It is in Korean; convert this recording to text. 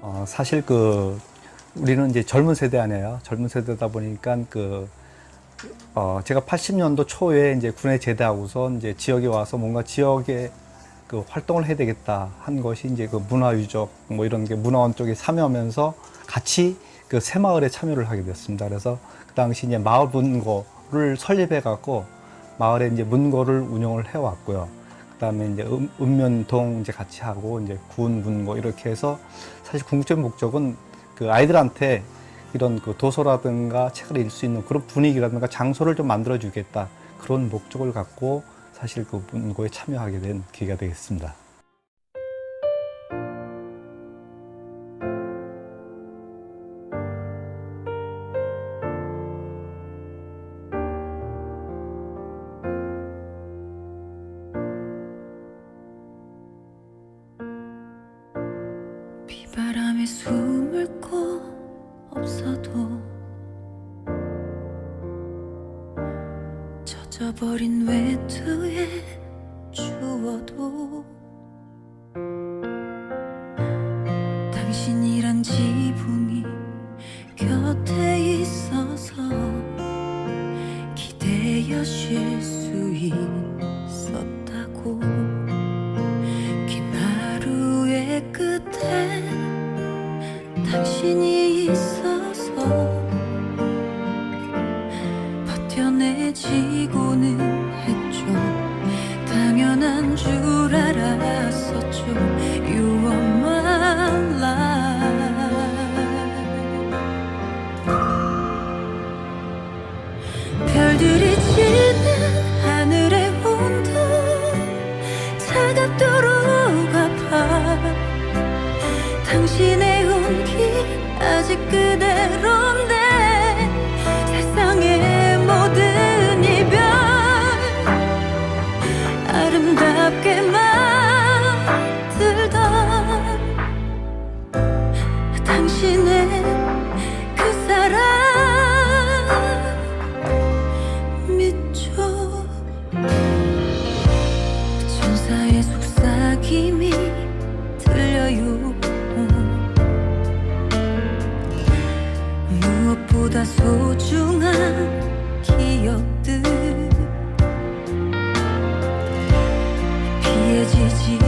어, 사실 그 우리는 이제 젊은 세대 아니에요. 젊은 세대다 보니까 그 어, 제가 80년도 초에 이제 군에 제대하고서 이제 지역에 와서 뭔가 지역에 그 활동을 해야 되겠다 한 것이 이제 그 문화 유적 뭐 이런 게 문화원 쪽에 참여하면서 같이 그 새마을에 참여를 하게 됐습니다. 그래서 그 당시 이제 마을 문고를 설립해 갖고 마을에 이제 문고를 운영을 해 왔고요. 그다음에 이제 음, 읍면동 이제 같이 하고 이제 군 문고 이렇게 해서 사실 궁극적인 목적은 그 아이들한테 이런 그 도서라든가 책을 읽을 수 있는 그런 분위기라든가 장소를 좀 만들어 주겠다 그런 목적을 갖고 사실 그 문고에 참여하게 된 기회가 되겠습니다. 숨을 곳 없어도 젖어버린 외투에 추워도 당신 무엇보다 소중한 기억들. 피해지지